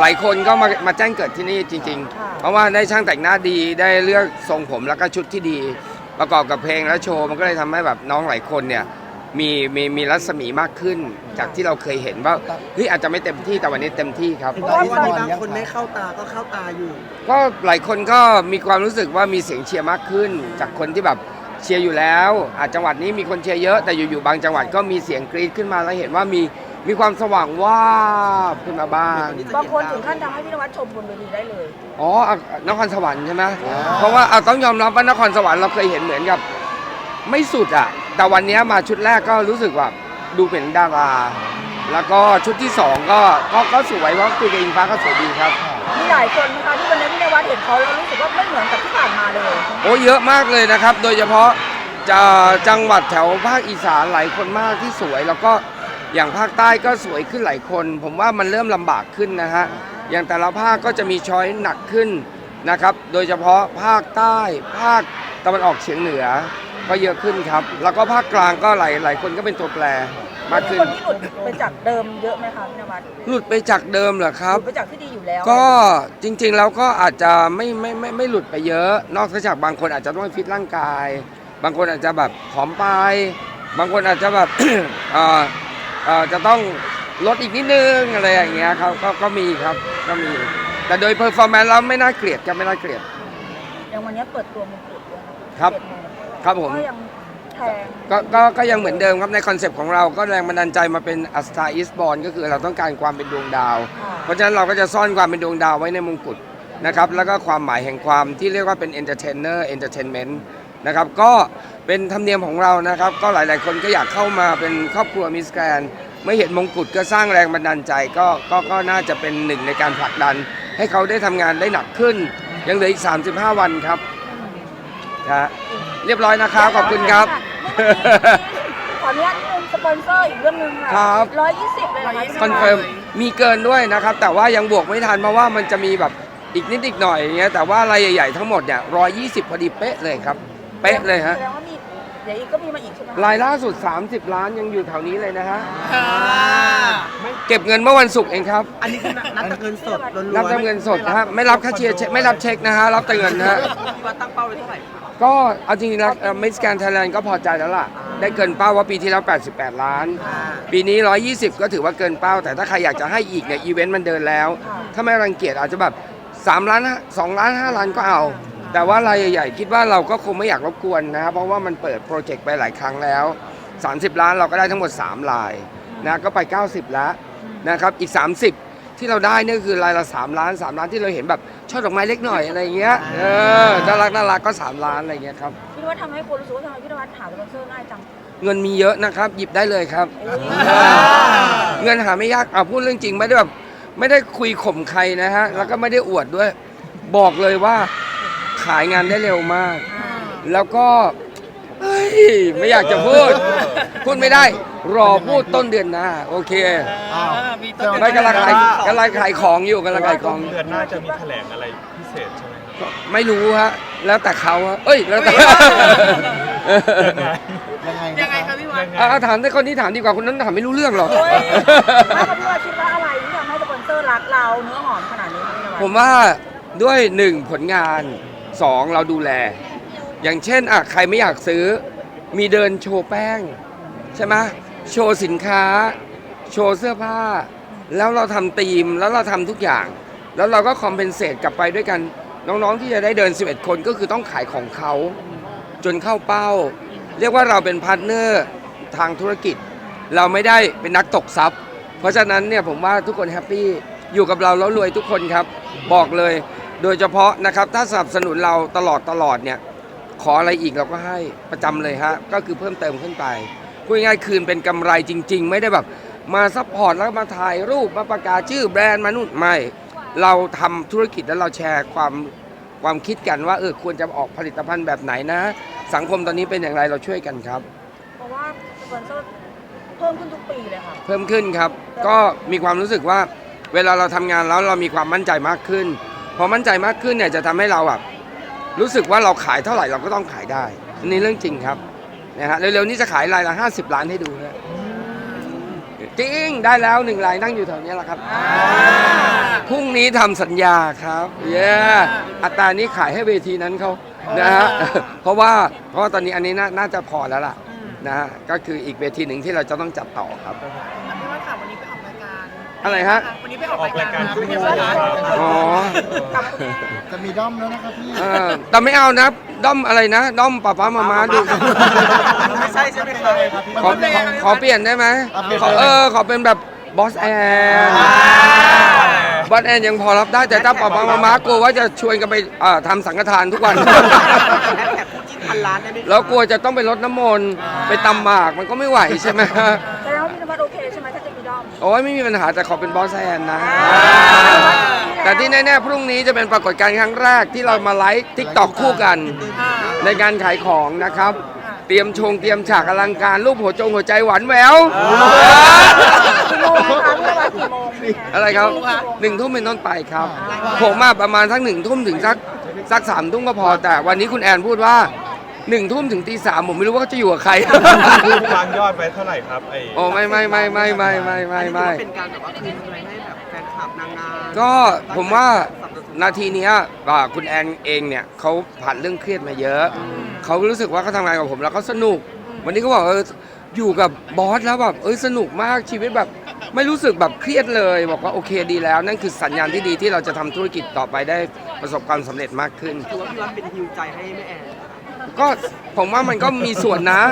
หลายคนก็มามาแจ้งเกิดที่นี่จริงค่ะๆเพราะว่าได้ช่างแต่งหน้าดีได้เลือกทรงผมแล้วก็ชุดที่ดี ประกอบกับเพลงและโชว์มันก็เลยทำให้แบบน้องหลายคนเนี่ยมีมีมีรัศมีมากขึ้น จากที่เราเคยเห็นว่าเฮ้ยอาจจะไม่เต็มที่แต่วันนี้เต็มที่ครับ เพราะว่าตอนนี้ตอนบางคนไม่เข้าตาก็เข้าตาอยู่ ก็หลายคนก็มีความรู้สึกว่ามีเสียงเชียร์มากขึ้น จากคนที่แบบเชียร์อยู่แล้วอาจจังหวัดนี้มีคนเชียร์เยอะแต่อยู่ๆบางจังหวัดก็มีเสียงกรี๊ดขึ้นมาแล้วเห็นว่ามี มีความสว่างว่าบขึ้นมาบ้าง บางคนถึงขั้นทำให้พี่นวัดชมบนเวทีได้เลย อ๋ออะนครสวรรค์ใช่ไหมเพราะว่าเอาต้องยอมรับว่านครสวรรค์เราเคยเห็นเหมือนกับ ไม่สุดอะ แต่วันนี้มาชุดแรกก็รู้สึกว่าดูเป็นดารา แล้วก็ชุดที่สองก็ก็ก็สวยเพราะคุยกับอิงฟ้าก็สวยดีครับ มีหลายคนนะคะที่วันนี้พี่นวัดเห็นเขาแล้วรู้สึกว่าไม่เหมือนกับที่ผ่านมาเลย โอ้เยอะมากเลยนะครับ โดยเฉพาะจะจังหวัดแถวภาคอีสานหลายคนมากที่สวย แล้วก็ อย่างภาคใต้ก็สวยขึ้นหลายคน ผมว่ามันเริ่มลำบากขึ้นนะฮะอย่างแต่ละภาคก็จะมีช้อยหนักขึ้นนะครับ โดยเฉพาะภาคใต้ภาคตะวันออกเฉียงเหนือก็เยอะขึ้นครับ แล้วก็ภาคกลางก็หลายหลายคนก็เป็นตัวแปรมากขึ้นคนที่หลุดไปจากเดิมเยอะไหมคะพี่นวัดหลุดไปจากเดิมเหรอคหรับ ลุดไปจากที่ดีอยู่แล้วก็จริงๆแล้วก็อาจจะไม่ไม่ไม่ไม่หลุดไปเยอะ นอกจากบางคนอาจจะต้องฟิตร่างกาย บางคนอาจจะแบบผอมไป บางคนอาจจะแบบ เอ่อ เอ่อจะต้องลดอีกนิดนึงอะไรอย่างเงี้ยครับก็ก็มีครับก็มี แต่โดยเพอร์ฟอร์แมนซ์แล้วไม่น่าเกลียดครับไม่น่าเกลียด อย่างวันนี้เปิดตัวมงกุฎด้วยนะครับเจ็ดโมงครับผม ก็ยังแทงก็ก็ก็ยังเหมือนเดิมครับในคอนเซปต์ของเราก็แรงบันดาลใจมาเป็นอัสตาอิสบอลก็คือเราต้องการความเป็นดวงดาว ค่ะเพราะฉะนั้นเราก็จะซ่อนความเป็นดวงดาวไว้ในมงกุฎนะครับแล้วก็ความหมายแห่งความที่เรียกว่าเป็น entertainer entertainment นะครับก็เป็นธรรมเนียมของเรานะครับ ก็หลาย ๆ คนก็อยากเข้ามาเป็นครอบครัวมิสแกรนเมื่อเห็นมงกุฎก็สร้างแรงบันดาลใจก็ก็ก็น่าจะเป็นหนึ่งในการผลักดัน ให้เขาได้ทำงานได้หนักขึ้น ยังเหลืออีก 35 วันครับนะฮะเรียบร้อยนะครับ ขอบคุณครับ ขออนุญาตนิดนึงสปอนเซอร์อีกเรื่องหนึงค่ะครับ ร้อยยี่สิบเลยเหรอคะคอนเฟิร์มมีเกินด้วยนะครับ แต่ว่ายังบวกไม่ทันเพราะว่ามันจะมีแบบอีกนิดอีกหน่อยอย่างเงี้ยแต่ว่ารายใหญ่ ๆ ทั้งหมดเนี่ยร้อยยี่สิบพอดีเป๊ะเลยครับ เป๊ะเลยฮะ แสดงว่ามีเดี๋ยวอีกก็มีมาอีกใช่ไหมคะรายล่าสุด 30 ล้านยังอยู่แถวนี้เลยนะฮะเก็บเงินเมื่อวันศุกร์เองครับ อันนี้คือนับแต่เงินสดล้วนๆรับแต่เงินสดนะฮะ ไม่รับค่าเชียร์เช็คไม่รับเช็คนะฮะ รับแต่เงินนะฮะ พี่วัดตั้งเป้าไว้เท่าไหร่ก็เอาจริงๆแล้วมิสแกนไทยแลนด์ก็พอใจแล้วล่ะ ได้เกินเป้าว่าปีที่แล้ว 88 ล้าน ปีนี้ 120 ก็ถือว่าเกินเป้า แต่ถ้าใครอยากจะให้อีกเนี่ยอีเวนต์มันเดินแล้ว ถ้าไม่รังเกียจอาจจะแบบ 3 ล้าน 2 ล้าน 5 ล้านก็เอา แต่ว่ารายใหญ่ๆคิดว่าเราก็คงไม่อยากรบกวนนะครับเพราะว่ามันเปิดโปรเจกต์ไปหลายครั้งแล้ว 30 ล้านเราก็ได้ทั้งหมด 3 ลายนะก็ไป 90 แล้วนะครับอีก 30 ที่เราได้เนี่ยคือรายละ 3 ล้าน 3 ล้านที่เราเห็นแบบช่อดอกไม้เล็กหน่อยอะไรเงี้ยเออน่ารักน่ารักก็ 3 ล้านอะไรเงี้ยครับพี่นวัดทำให้คนรู้สึกว่าทำไมพี่นวัดหาสปอนเซอร์ง่ายจังเงินมีเยอะนะครับ หยิบได้เลยครับ เงินหาไม่ยากเอาพูดเรื่องจริงไม่ได้แบบไม่ได้คุยข่มใครนะฮะแล้วก็ไม่ได้อวดด้วย บอกเลยว่า ขายงานได้เร็วมาก แล้วก็เฮ้ยไม่อยากจะพูด พูดไม่ได้ รอพูดต้นเดือนหน้าโอเค อ้าวไม่กำลังขายกำลังขายของอยู่กำลังขายของ เดือนหน้าจะมีแถลงอะไรพิเศษใช่ไหมครับไม่รู้ฮะ แล้วแต่เขาฮะเอ้ย แล้วแต่ยังไง ยังไงครับพี่วัดอะถามแต่คนที่ถามดีกว่าคนนั้นถามไม่รู้เรื่องหรอกโอ้ยไม่ค่ะพี่นวัดคิดว่าอะไรที่ทำให้สปอนเซอร์รักเราเนื้อหอมขนาดนี้คะพี่นวัดผมว่าด้วยหนึ่งผลงาน สองเราดูแล อย่างเช่นอะใครไม่อยากซื้อ มีเดินโชว์แป้ง ใช่ไหมโชว์สินค้า โชว์เสื้อผ้า แล้วเราทำธีมแล้วเราทำทุกอย่าง แล้วเราก็คอมเพนเซตกลับไปด้วยกัน น้องๆที่จะได้เดิน 11 คนก็คือต้องขายของเขา จนเข้าเป้า เรียกว่าเราเป็นพาร์ทเนอร์ทางธุรกิจ เราไม่ได้เป็นนักตกทรัพย์ เพราะฉะนั้นเนี่ยผมว่าทุกคนแฮปปี้อยู่กับเราแล้วรวยทุกคนครับ บอกเลย โดยเฉพาะนะครับถ้าสนับสนุนเราตลอดตลอดเนี่ยขออะไรอีกเราก็ให้ประจำเลยฮะก็คือเพิ่มเติมขึ้นไปพูดง่ายๆคืนเป็นกำไรจริง ๆ ไม่ได้แบบมาซัพพอร์ตแล้วมาถ่ายรูปมาประกาศชื่อแบรนด์มานู่นไม่ เราทำธุรกิจแล้วเราแชร์ความความคิดกันว่าเออควรจะออกผลิตภัณฑ์แบบไหนนะ สังคมตอนนี้เป็นอย่างไรเราช่วยกันครับ เพราะว่าสปอนเซอร์เพิ่มขึ้นทุกปีเลยค่ะเพิ่มขึ้นครับ ก็มีความรู้สึกว่าเวลาเราทำงานแล้วเรามีความมั่นใจมากขึ้น พอมั่นใจมากขึ้นเนี่ยจะทำให้เราแบบรู้สึกว่าเราขายเท่าไหร่เราก็ต้องขายได้อันนี้เรื่องจริงครับนะฮะเร็วๆนี้จะขายรายละ50 ล้านให้ดูนะจริงได้แล้วหนึ่งรายนั่งอยู่แถวนี้แหละครับพรุ่งนี้ทำสัญญาครับเย้อัตรานี้ขายให้เวทีนั้นเขานะฮะเพราะว่าเพราะว่าตอนนี้อันนี้น่าน่าจะพอแล้วล่ะนะฮะก็คืออีกเวทีหนึ่งที่เราจะต้องจัดต่อครับ อะไรฮะ วันนี้ไปออกออกรารายยกาการรคู่เป็นกัไงนบ้างคคะรับอ๋อจะมีด้อมแล้วนะครับพี่ เออแต่ไม่เอานะด้อมอะไรนะด้อมป้าป้ามามาดู ไม่ใช่ใช่ไหมคะขอขอขอเปลี่ยนได้ไหมอะเปลี่ยนขอเลยเออขอเป็นแบบบอสแอนบอสแอนยังพอรับได้แต่ถ้าป้าป้ามามากลัวว่าจะชวนกันไปเอ่อทำสังฆทานทุกวัน แฮชแท็กคู่จิ้นพันล้านได้ไหมคะแล้วกลัวจะต้องไปรดน้ำมนต์ไปตำหมากมันก็ไม่ไหวใช่ไหม โอ้ยไม่มีปัญหาแต่ขอเป็นบอสแอนนะ แต่ที่แน่ๆพรุ่งนี้จะเป็นปรากฏการณ์ครั้งแรกที่เรามาไลฟ์ทิกตอกคู่กัน ในการขายของนะครับ เตรียมชงเตรียมฉากอลังการรูปหัวจงหัวใจหวานแหววกี่โมงนะคะพี่นวัดกี่โมงอะไรครับหนึ่งทุ่มเป็นต้นไปครับ ผมมาประมาณสักหนึ่งทุ่มถึงสักสักสามทุ่มก็พอแต่วันนี้คุณแอนพูดว่า หนึ่งทุ่มถึงตีสามผมไม่รู้ว่าเขาจะอยู่กับใคร วางยอดไว้เท่าไหร่ครับไอ้โอ้ไม่ไม่ไม่ไม่ไม่ไม่ไม่ไม่เป็นการแบบว่าคืนกำไรให้แบบแฟนคลับนางงามก็ผมว่านาทีเนี้ยอ่าคุณแอนเองเนี่ยเขาผ่านเรื่องเครียดมาเยอะ เขารู้สึกว่าเขาทำงานกับผมแล้วเขาสนุก วันนี้เขาบอกเอออยู่กับบอสแล้วแบบเอ้ยสนุกมากชีวิตแบบไม่รู้สึกแบบเครียดเลย บอกว่าโอเคดีแล้ว นั่นคือสัญญาณที่ดีที่เราจะทำธุรกิจต่อไปได้ประสบความสำเร็จมากขึ้น ถือว่าพี่วัดเป็นฮิวใจให้แม่แอน ก็ผมว่ามันก็มีส่วนนะ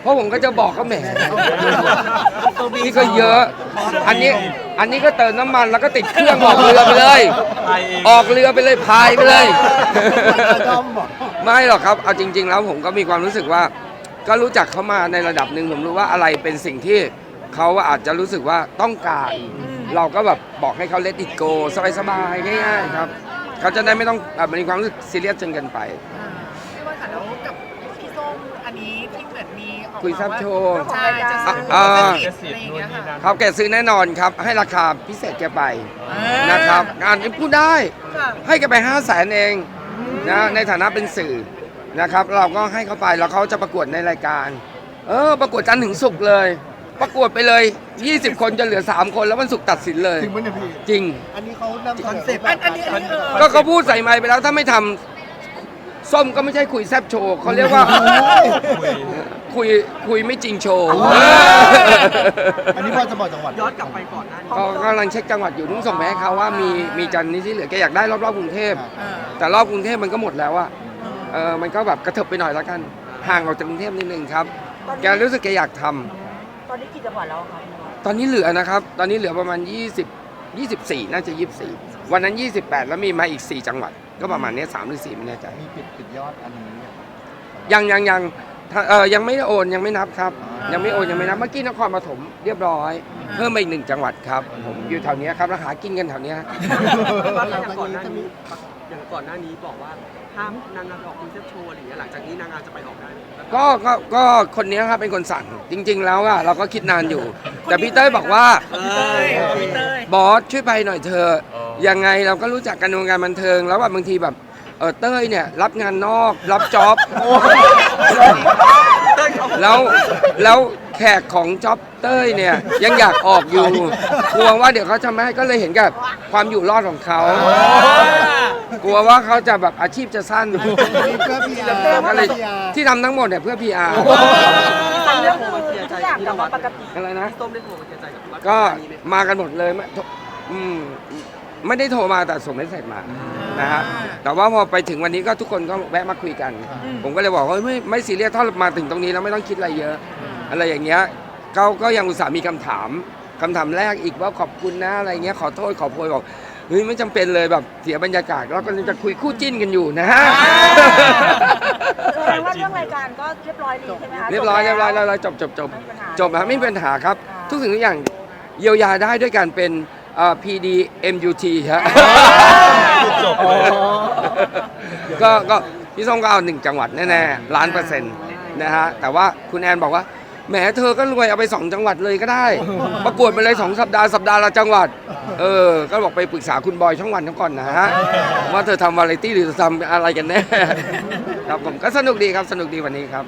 เพราะผมก็จะบอกเขาแหมนี่ก็เยอะ อันนี้อันนี้ก็เติมน้ำมันแล้วก็ติดเครื่องออกเรือไปเลยไอเองออกเรือไปเลยพายไปเลยด้อมบอกไม่หรอกครับเอาจริง ๆ แล้วผมก็มีความรู้สึกว่า ก็รู้จักเขามาในระดับหนึ่งผมรู้ว่าอะไรเป็นสิ่งที่เขาอาจจะรู้สึกว่าต้องการ เราก็แบบบอกให้เขาเล t ติ go สบายๆง่ายๆครับเขาจะได้ไม่ต้องแบบมีความรู้สึกซีเรียสจนเกินไป พี่ว่าค่ะแล้วกับพี่ส้ม อันนี้ที่เหมือนมีออกมาคุยแซ่บโชว์ ใช่จะซื้ออ่าจะเจสิสิทธิ์อะไรอย่างนู่นเงี้ยนี่ค่ะนั่นเขาแกซื้อแน่นอนครับ ให้ราคาพิเศษแกไปเออนะครับงานนี้พูดได้ ค่ะ ให้แกไป5 0 0แสนเองนะในฐานะเป็นสื่อนะครับ เราก็ให้เขาไปแล้วเขาจะประกวดในรายการ เออ ประกวดจันทร์ถึงศุกร์เลย ประกวดไปเลย 20 คนจะเหลือ 3 คนแล้ววันศุกร์ตัดสินเลย จริงปะเนี่ยพี่ จริง อันนี้เขานำคอนเซ็ปต์อันอันนี้อันนี้เออ ก็เขาพูดใส่ไมค์ไปแล้วถ้าไม่ทำ ส้มก็ไม่ใช่คุยแซบโชว์เขาเรียกว่า คุยคุยไม่จริงโชว์อันนี้พอจะบอกจังหวัดย้อนกลับไปก่อนหน้านี้ก็กำลังเช็คจังหวัดอยู่นุ่งส่งไปให้เขาว่ามีมีจันทร์นี้ที่เหลือแกอยากได้รอบๆกรุงเทพเออแต่รอบกรุงเทพมันก็หมดแล้วอะเออมันก็แบบกระเถิบไปหน่อยแล้วกัน ห่างออกจากกรุงเทพนิดนึงครับ แกรู้สึกแกอยากทำตอนนี้กี่จังหวัดแล้วครับพี่นวัดตอนนี้เหลือนะครับ ตอนนี้เหลือประมาณ 20 24 น่าจะ 24 วันนั้น 28 แล้วมีมาอีก 4 จังหวัด ก็ประมาณเนี้ย3หรือ4ไม่แน่ใจ มีปิดปิดยอดอันนี้เนี่ยยังยังยังถ้าเออยังไม่ได้โอนยังไม่นับครับ ยังไม่โอนยังไม่นับเมื่อกี้นครปฐมเรียบร้อย เพิ่มมาอีกหนึ่งจังหวัดครับ ผมอยู่แถวเนี้ยครับแล้วหากินกันแถวเนี้ยพี่วัดอย่างก่อนหน้านี้อย่างก่อนหน้านี้บอกว่าห้ามนางงามไปออกคอนเซ็ปต์โชว์อะไรอย่างเงี้ยหลังจากนี้นางงามจะไปออกได้ไหมก็ก็ก็คนเนี้ยครับเป็นคนสั่งจริง ๆ แล้วอะเราก็คิดนานอยู่ แต่พี่เต้ยบอกว่า เอเต้ยอพี่เต้ยบอสช่วยไปหน่อยเธอะ ยังไงเราก็รู้จักกันในวงการบันเทิง แล้วแบบบางทีแบบเออเต้ยเนี่ยรับงานนอกรับจ็อบแล้วแล้วแขกของจ็อบเต้ยเนี่ยยังอยากออกอยู่กลัวว่าเดี๋ยวเขาจะไม่ให้ก็เลยเห็นกับความอยู่รอดของเขากลัวว่าเขาจะแบบอาชีพจะสั้นเพื่อพีอาร์ก็เลยที่ทำทั้งหมดเนี่ยเพื่อ PR พี่ส้มเรื่ได้องโทรคือมาเคลียร์ใจทุกอย่างพี่กนลับวัมาดปกติอะไรนะพี่ส้มได้โทรมาเคลียร์ใจกับพี่วัดก็อันนี้ไหมมากันหมดเลยไม่โทรอืม ไม่ได้โทรมาแต่ส่งเมสเซจมานะฮะแต่ว่าพอไปถึงวันนี้ก็ทุกคนก็แวะมาคุยกัน ผมก็เลยบอกว่าเฮ้ยไม่ไม่ซีเรียสถ้ามาถึงตรงนี้แล้วไม่ต้องคิดอะไรเยอะ อะไรอย่างเงี้ยเขาก็ยังอุตส่าห์มีคำถามคำถามแรกอีกว่าขอบคุณนะอะไรเงี้ยขอโทษขอโพยบอกเฮ้ยไม่จำเป็นเลยแบบเสียบรรยากาศเราก็จะคุยคู่จิ้นกันอยู่นะฮะแสดงว่าเรื่องรายการก็เรียบร้อยดีใช่ไหมคะเรียบร้อยเรียบร้อยแล้วจบจบจบไม่มีปัญหาจบครับไม่มีปัญหาครับอ่าทุกสิ่งทุกอย่างเยียวยาได้ด้วยการเป็น เอ่อ PD MUT ครับจบเลย ก็ก็พี่ส้มก็เอาหนึ่งจังหวัดแน่ๆล้านเปอร์เซ็นต์นะฮะแต่ว่าคุณแอนบอกว่าแหมเธอก็รวยเอาไปสองจังหวัดเลยก็ได้ ประกวดไปเลยสองสัปดาห์สัปดาห์ละจังหวัด เออ ก็บอกไปปรึกษาคุณบอยช่องวันทั้งก่อนนะฮะว่าเธอทำวาไรตี้หรือทำอะไรกันแน่ ครับผมก็สนุกดีครับสนุกดีวันนี้ครับ